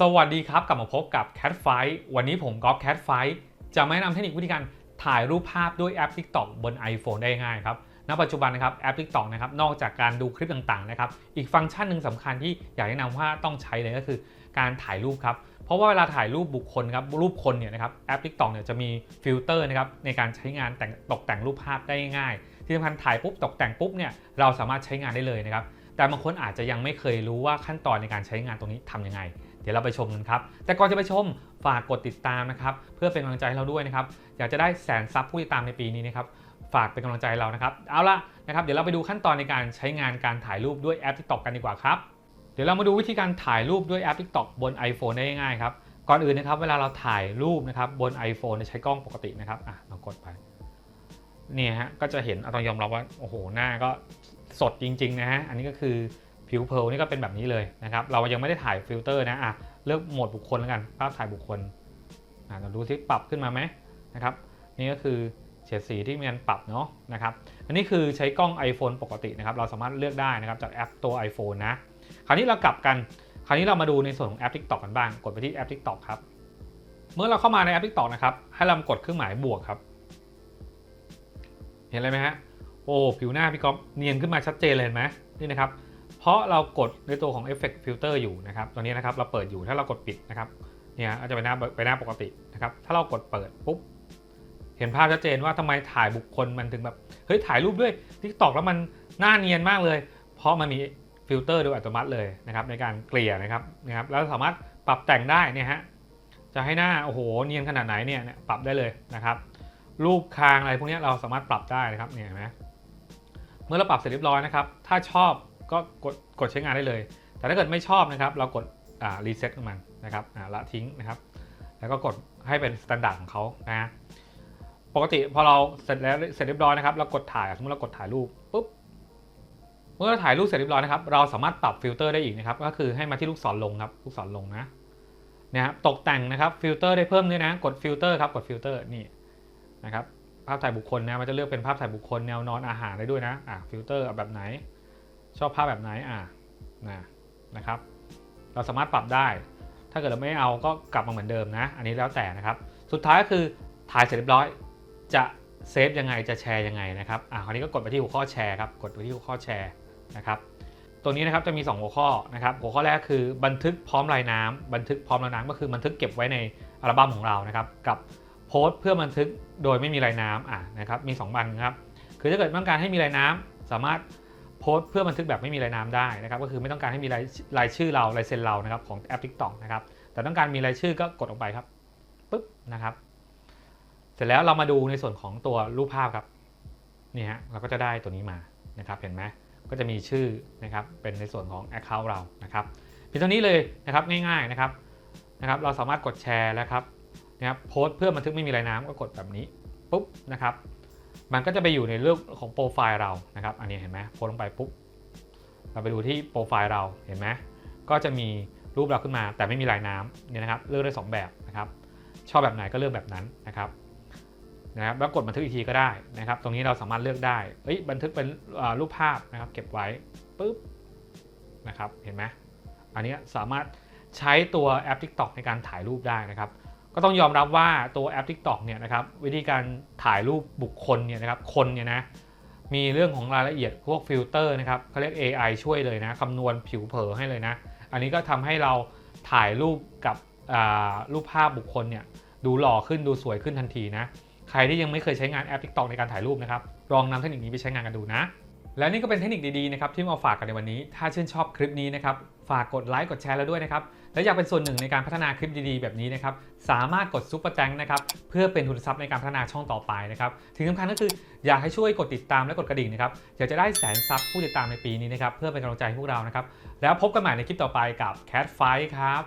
สวัสดีครับ กลับมาพบกับ Cat Fight วันนี้ผมก๊อฟ Cat Fight จะมาแนะนำเทคนิควิธีการถ่ายรูปภาพด้วยแอป TikTok บน iPhone ได้ง่ายครับณปัจจุบันนะครับแอป TikTok นะครับนอกจากการดูคลิปต่างๆนะครับอีกฟังก์ชันหนึ่งสำคัญที่อยากแนะนำว่าต้องใช้เลยก็คือการถ่ายรูปครับเพราะว่าเวลาถ่ายรูปบุคคลครับรูปคนเนี่ยนะครับแอป TikTok เนี่ยจะมีฟิลเตอร์นะครับในการใช้งานแต่งตกแต่งรูปภาพได้ง่ายที่สำคัญถ่ายปุ๊บตกแต่งปุ๊บเนี่ยเราสามารถใช้งานได้เลยนะครับแต่บางคนอาจจะยังไม่เคยรู้ว่าขั้นตอนในการใช้งานตรงนี้ทำยังไง เดี๋ยวเราไปชมกันครับ แต่ก่อนจะไปชมฝากกดติดตามนะครับเพื่อเป็นกำลังใจให้เราด้วยนะครับอยากจะได้แสนซับผู้ติดตามในปีนี้นะครับฝากเป็นกำลังใจเรานะครับ เอาละนะครับเดี๋ยวเราไปดูขั้นตอนในการใช้งานการถ่ายรูปด้วยแอป TikTok กันดีกว่าครับเดี๋ยวเรามาดูวิธีการถ่ายรูปด้วยแอป TikTok บน iPhone ได้ง่ายครับก่อนอื่นนะครับเวลาเราถ่ายรูปนะครับบน iPhone ใช้กล้องปกตินะครับอะเรากดไปเนี่ยฮะก็จะเห็นเอาต้องยอมรับว่าโอ้โหหน้าก็สดจริงๆนะฮะอันนี้ก็คือ ผิวเพลนี่ก็เป็นแบบนี้เลยนะครับเรายังไม่ได้ถ่ายฟิลเตอร์นะอะเลือกโหมดบุคคลแล้วกันภาพถ่ายบุคคลอะเราดูที่ปรับขึ้นมาไหมนะครับนี่ก็คือเฉดสีที่มีการปรับเนาะนะครับอันนี้คือใช้กล้อง iPhone ปกตินะครับเราสามารถเลือกได้นะครับจากแอปตัว iPhone นะคราวนี้เรากลับกันคราวนี้เรามาดูในส่วนของแอป TikTok กันบ้าง กดไปที่แอป TikTok ครับ เมื่อเราเข้ามาในแอป TikTok นะครับ ให้เรากดเครื่องหมายบวกครับ เห็นอะไรไหมฮะ โอ้ ผิวหน้าพี่ก๊อฟเนียนขึ้นมาชัดเจนเลยเห็นไหมนี่นะครับ เพราะเรากดในตัวของ Effect Filter อยู่นะครับตัวนี้นะครับเราเปิดอยู่ถ้าเรากดปิดนะครับเนี่ยจะเป็นหน้าเป็นหน้าปกตินะครับถ้าเรากดเปิดปุ๊บเห็นภาพชัดเจนว่าทำไมถ่ายบุคคลมันถึงแบบเฮ้ยถ่ายรูปด้วย TikTok แล้วมันหน้าเนียนมากเลย เพราะมันมีฟิลเตอร์โดยอัตโนมัติเลยนะครับในการเกลี่ยนะครับนะครับแล้วสามารถปรับแต่งได้เนี่ยฮะจะให้หน้าโอ้โหเนียนขนาดไหนเนี่ยเนี่ยปรับได้เลยนะครับรูปคางอะไรพวกนี้เราสามารถปรับได้นะครับเนี่ยเห็นไหมเมื่อเราปรับเสร็จเรียบร้อยนะครับถ้าชอบ ก็กดกดใช้งานได้เลย แต่ถ้าเกิดไม่ชอบนะครับ เรากดอ่ารีเซ็ตมันนะครับอ่าละทิ้งนะครับ แล้วก็กดให้เป็นสแตนดาร์ดของเขานะฮะปกติพอเราเสร็จแล้วเสร็จเรียบร้อยนะครับเรากดถ่ายสมมติเรากดถ่ายรูปปุ๊บเมื่อถ่ายรูปเสร็จเรียบร้อยนะครับ เราสามารถปรับฟิลเตอร์ได้อีกนะครับ ก็คือให้มาที่ลูกศรลงครับ ลูกศรลงนะนี่ยครับตกแต่งนะครับฟิลเตอร์ได้เพิ่มด้วยนะ กดฟิลเตอร์ครับ กดฟิลเตอร์นี่นะครับ ภาพถ่ายบุคคลนะ มันจะเลือกเป็นภาพถ่ายบุคคลแนวนอนอาหารได้ด้วยนะ อะฟิลเตอร์แบบไหน ชอบภาพแบบไหนอะนะนะครับ เราสามารถปรับได้ ถ้าเกิดเราไม่เอาก็กลับมาเหมือนเดิมนะ อันนี้แล้วแต่นะครับ สุดท้ายก็คือถ่ายเสร็จเรียบร้อยจะเซฟยังไงจะแชร์ยังไงนะครับอ่าคราวนี้ก็กดไปที่หัวข้อแชร์ครับกดไปที่หัวข้อแชร์นะครับตัวนี้นะครับจะมี 2 หัวข้อนะครับหัวข้อแรกคือบันทึกพร้อมลายน้ำบันทึกพร้อมลายน้ำก็คือบันทึกเก็บไว้ในอัลบั้มของเรานะครับกับโพสต์เพื่อบันทึกโดยไม่มีลายน้ำอ่านะครับมี 2 บันครับคือถ้าเกิดต้องการให้มีลายน้ำสามารถ โพสต์เพื่อบันทึกแบบไม่มีลายน้ำได้นะครับก็คือไม่ต้องการให้มีรายรายชื่อเราลายเซ็นเรานะครับของแอป TikTok นะครับแต่ต้องการมีรายชื่อก็กดออกไปครับปึ๊บนะครับเสร็จแล้วเรามาดูในส่วนของตัวรูปภาพครับนี่ฮะเราก็จะได้ตัวนี้มานะครับเห็นไหมก็จะมีชื่อนะครับเป็นในส่วนของ Account เรานะครับเพียงเท่านี้เลยนะครับง่ายๆนะครับนะครับเราสามารถกดแชร์แล้วครับนะครับโพสต์เพื่อบันทึกไม่มีรายน้ำก็กดแบบนี้ปุ๊บนะครับ มันก็จะไปอยู่ในเรื่องของโปรไฟล์เรานะครับ อันนี้เห็นไหมโพสลงไปปุ๊บ เราไปดูที่โปรไฟล์เรา เห็นไหมก็จะมีรูปเราขึ้นมาแต่ไม่มีลายน้ำเนี่ยนะครับ เลือกได้สองแบบนะครับ ชอบแบบไหนก็เลือกแบบนั้นนะครับ นะครับแล้วกดบันทึกอีกทีก็ได้นะครับ ตรงนี้เราสามารถเลือกได้ เอ้ย บันทึกเป็นรูปภาพนะครับ เก็บไว้ปุ๊บนะครับ เห็นไหมอันนี้สามารถใช้ตัวแอป TikTok ในการถ่ายรูปได้นะครับ ก็ต้องยอมรับว่าตัวแอป TikTok เนี่ยนะครับวิธีการถ่ายรูปบุคคลเนี่ยนะครับคนเนี่ยนะมีเรื่องของรายละเอียดพวกฟิลเตอร์นะครับเขาเรียก AI ช่วยเลยนะคำนวณผิวเผลอให้เลยนะ อันนี้ก็ทำให้เราถ่ายรูปกับรูปภาพบุคคลเนี่ยดูหล่อขึ้นดูสวยขึ้นทันทีนะ ใครที่ยังไม่เคยใช้งานแอป TikTok ในการถ่ายรูปนะครับลองนำเทคนิคนี้ไปใช้งานกันดูนะ และนี่ก็เป็นเทคนิคดีๆนะครับที่มาฝากกันในวันนี้ ถ้าชื่นชอบคลิปนี้นะครับ ฝากกดไลค์กดแชร์แล้วด้วยนะครับ และอยากเป็นส่วนหนึ่งในการพัฒนาคลิปดีๆ แบบนี้นะครับ สามารถกดซุปเปอร์แตงนะครับ เพื่อเป็นทุนทรัพย์ในการพัฒนาช่องต่อไปนะครับ ถึงสำคัญก็คืออยากให้ช่วยกดติดตามและกดกระดิ่งนะครับ อยากจะได้แสนซับผู้ติดตามในปีนี้นะครับ เพื่อเป็นกำลังใจให้พวกเรานะครับ แล้วพบกันใหม่ในคลิปต่อไปกับ Cat Fight ครับ